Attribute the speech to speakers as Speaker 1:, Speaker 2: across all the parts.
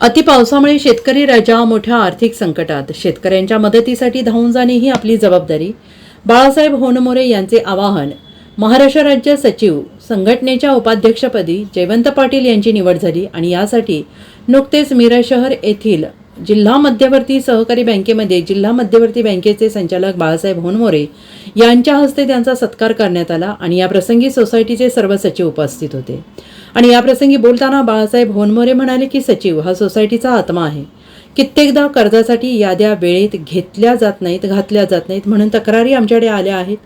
Speaker 1: अति पावसामुळे शेतकरी राजा मोठ्या आर्थिक संकटात. शेतकऱ्यांच्या मदतीसाठी धावून जाणे ही आपली जबाबदारी. बाळासाहेब होनमोरे यांचे आवाहन. महाराष्ट्र राज्य सचिव संघटनेच्या उपाध्यक्षपदी जयवंत पाटील यांची निवड झाली आणि यासाठी नुकतेच मिरज शहर येथील जिल्हा मध्यवर्ती सहकारी बँकेमध्ये जिल्हा मध्यवर्ती बँकेचे संचालक बाळासाहेब होनमोरे यांच्या हस्ते त्यांचा सत्कार करण्यात आला आणि या प्रसंगी सोसायटीचे सर्व सचिव उपस्थित होते. आणि या प्रसंगी बोलताना बाळासाहेब होनमोरे म्हणाले की सचिव हा सोसायटीचा आत्मा आहे. कित्येकदा कर्जासाठी याद्या वेळेत घेतल्या जात नाहीत घातल्या जात नाहीत म्हणून तक्रारी आमच्याकडे आल्या आहेत.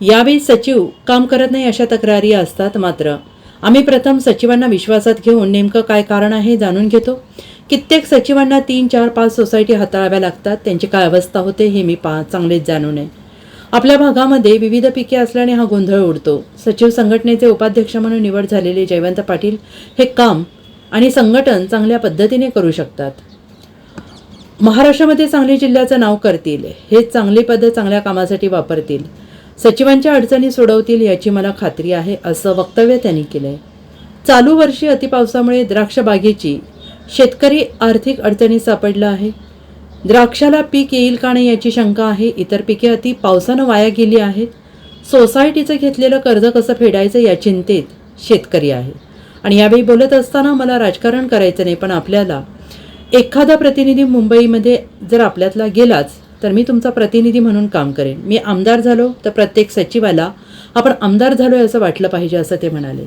Speaker 1: यावेळी सचिव काम करत नाही अशा तक्रारी असतात मात्र. आम्ही प्रथम सचिवांना विश्वासात घेऊन नेमकं काय कारण आहे हे जाणून घेतो. कित्येक सचिवांना तीन चार पाच सोसायटी हाताळाव्या लागतात. त्यांची काय अवस्था होते हे मी पा चांगलेच जाणून आहे. आपल्या भागामध्ये विविध पिके असल्याने हा गोंधळ उडतो. सचिव संघटनेचे उपाध्यक्ष म्हणून निवड झालेले जयवंत पाटील हे काम आणि संघटन चांगल्या पद्धतीने करू शकतात. महाराष्ट्रामध्ये सांगली जिल्ह्याचं नाव करतील. हेच चांगली पद चांगल्या कामासाठी वापरतील. सचिवांच्या अडचणी सोडवतील याची मला खात्री आहे असं वक्तव्य त्यांनी केलंय. चालू वर्षी अतिपावसामुळे द्राक्ष बागेची शेतकरी आर्थिक अडचणीत सापडला आहे. द्राक्षाला पीक येईल का नाही याची शंका आहे. इतर पिके अति पावसानं वाया गेली आहेत. सोसायटीचं घेतलेलं कर्ज कसं फेडायचं या चिंतेत शेतकरी आहे. आणि यावेळी बोलत असताना मला राजकारण करायचं नाही पण आपल्याला एखादा प्रतिनिधी मुंबईमध्ये जर आपल्यातला गेलाच तर मी तुमचा प्रतिनिधी म्हणून काम करेन. मी आमदार झालो तर प्रत्येक सचिवाला आपण आमदार झालो असं वाटलं पाहिजे असं ते म्हणाले.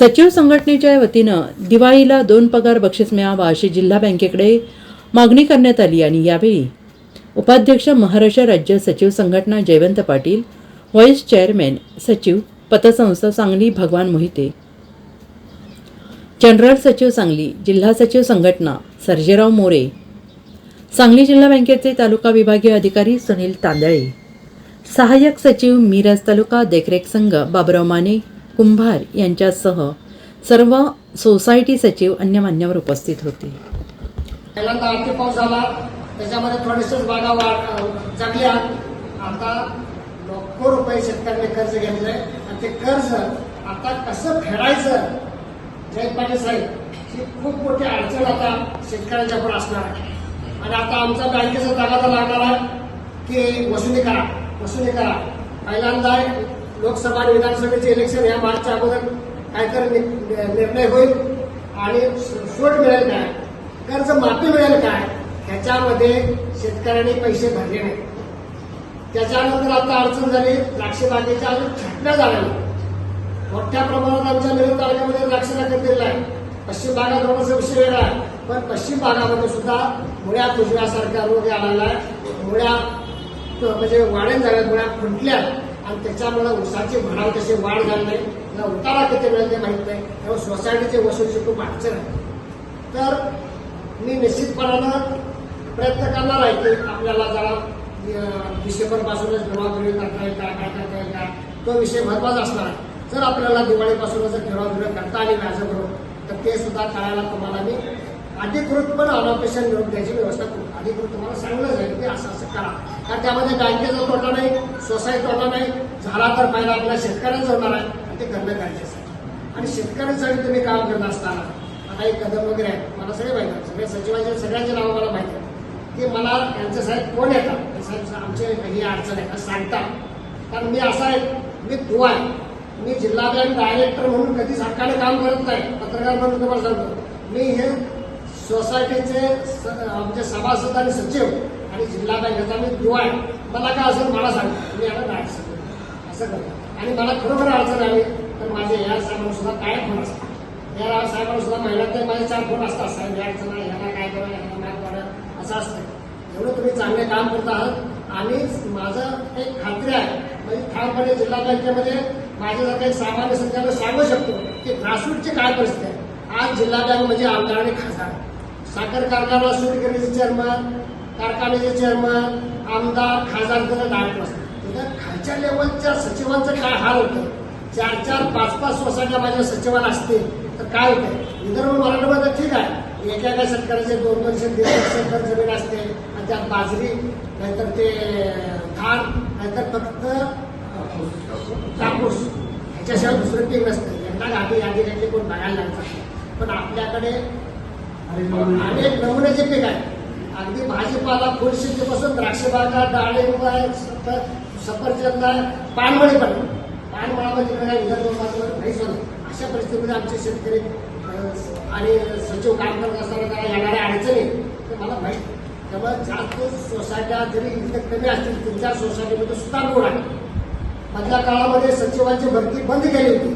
Speaker 1: सचिव संघटनेच्या वतीनं दिवाळीला दोन पगार बक्षीस मिळावा अशी जिल्हा बँकेकडे मागणी करण्यात आली आणि यावेळी उपाध्यक्ष महाराष्ट्र राज्य सचिव संघटना जयवंत पाटील व्हाईस चेअरमॅन सचिव पतसंस्था सांगली भगवान मोहिते जनरल सचिव सांगली जिल्हा सचिव संघटना सर्जेराव मोरे सांगली जिल्हा बँकेचे तालुका विभागीय अधिकारी सुनील तांदळे सहाय्यक सचिव मिरज तालुका देखरेख संघ बाबराव माने कुंभार यांच्यासह सर्व सोसायटी सचिव अन्य मान्यवर उपस्थित होते.
Speaker 2: पहिल्यांदा आणखी पाऊस झाला. त्याच्यामध्ये थोडेसेच बागा वाढ जगल्या. आता लाखो रुपये शेतकऱ्यांनी कर्ज घेतलंय. आणि ते कर्ज आता कसं फेडायचं? जयंत पाटील साहेब ही खूप मोठी अडचण आता शेतकऱ्यांच्या पुढे असणार आहे. आणि आता आमचा बँकेचा तगादा लागणार आहे की वसुली करा वसुली करा. पहिल्यांदा लोकसभा आणि विधानसभेचे इलेक्शन या मार्चच्या अगोदर काहीतरी नि- निर्णय होईल आणि सूट मिळेल काय? कर्ज माफी मिळेल काय? ह्याच्यामध्ये शेतकऱ्यांनी पैसे भरले नाही त्याच्यानंतर आता अडचण झाली द्राक्ष बागेच्या अजून छाटण्या झाल्या मोठ्या प्रमाणात आमच्या नवीन तालुक्यामध्ये द्राक्ष बागेत दिलेला आहे पश्चिम भागात थोडासा विषय वेगळा आहे. पण पश्चिम भागामध्ये सुद्धा मुळ्या कुजव्यासारखा रोग आलेला आहे मुळ्या म्हणजे वाढण झाल्या मुळ्या फुटल्या आणि त्याच्यामुळे उसाची म्हणाल तशी वाढ झाली नाही. त्याला उतारा किती मिळेल ते माहीत नाही. त्यामुळे सोसायटीचे वसुलीची खूप अडचण आहे. तर मी निश्चितपणानं प्रयत्न करणार आहे की आपल्याला जरा डिसेंबर पासूनच गिरवागिरी करता येईल काय काय करता येईल काय तो विषय महत्त्वाचा असणार आहे. जर आपल्याला दिवाळीपासूनच जर गिरवागिरी करता आली व्याजाबरोबर तर ते सुद्धा करायला तुम्हाला मी अधिकृतपणे अनॉपेशन मिळवून द्यायची व्यवस्था करू. अधिकृत तुम्हाला सांगलं जाईल की असं असं करा. कारण त्यामध्ये बँकेचा तोटा नाही सोसायटी तोटा नाही झाला तर फायदा आपल्या शेतकऱ्यांचा होणार आहे आणि ते करणं गरजेचं आहे. आणि शेतकऱ्यांसाठी तुम्ही काम करत असताना आता एक कदम वगैरे आहे मला सगळे माहिती आहे सगळ्या सचिवांचे सगळ्यांचे नावं मला माहिती आहेत. की मला यांचे साहेब कोण येतात? साहेब आमचे ही अडचण आहे असं सांगतात. कारण मी असा आहे मी दुवा आहे. मी जिल्हा बँक डायरेक्टर म्हणून कधी सरकारने काम करत नाही. पत्रकार म्हणून तुम्हाला सांगतो. मी हे सोसायटीचे स- आमचे सभासद आणि सचिव आणि जिल्हा बँकेचा मी दुवा आहे. मला काय असेल मला सांगतो मी याला डायरेक्ट सांगतो असं करतो. आणि मला खरोखर अडचण आली तर माझे या सामान सुद्धा काय होणार. असतात या साहेबांना सुद्धा महिन्यात माझे चार फोन असतात साहेब या अडचण काय करा ह्याला काय करा असं असतं. एवढं तुम्ही चांगले काम करत आहात आणि माझं एक खात्री आहे म्हणजे ठामपणे जिल्हा बँकेमध्ये माझ्यासारखा एक सामान्य सत्याला सांगू शकतो की ग्रासरूटची काय परिस्थिती आहे. आज जिल्हा बँक म्हणजे आमदार आणि खासदार. साखर कारखाना सुरक्षेचे चेअरमन कारखान्याचे चेअरमन आमदार खासदार त्याला डायरेक्ट असतात तिथं खालच्या लेवलच्या सचिवांचं काय हाल होतं? चार चार पाच पाच सोसायट्या माझ्या सचिवाला असतील. तर काय होतं विदर्भ मराठवाड्यामध्ये ठीक आहे. एका एका शेतकऱ्याचे दोन दोनशे दीड एकर जमीन असते. आणि त्यात बाजरी नाहीतर ते धान नाहीतर फक्त कापूस. ह्याच्याशिवाय दुसरं पीक नसतं यांना गाडी यादी घातली कोण बघायला लागतात पण आपल्याकडे अनेक नमुन्याचे पीक आहे अगदी भाजीपाला फुलशेतीपासून द्राक्षबागा डाळिंब सफरचंद आहे, पानमळी पण. आहे. काय विदर्भ मात्र अशा परिस्थितीमध्ये आमचे शेतकरी आणि सचिव काम करत असताना त्याला येणाऱ्या अडचणी तर मला माहीत त्यामुळे जास्त सोसायट्या जरी इथे कमी असतील तीन चार सोसायटीमध्ये सुद्धा रोड आहे. मधल्या काळामध्ये सचिवांची भरती बंद केली होती.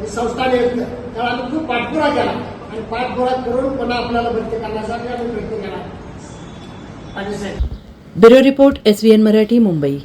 Speaker 2: हे संस्थाने येतं त्याला आम्ही खूप पाठपुरा केला. आणि पाठपुरा करून पुन्हा आपल्याला भरती करण्यासाठी आम्ही प्रयत्न केला. पाटील साहेब.
Speaker 1: Bureau report S V N Marathi Mumbai.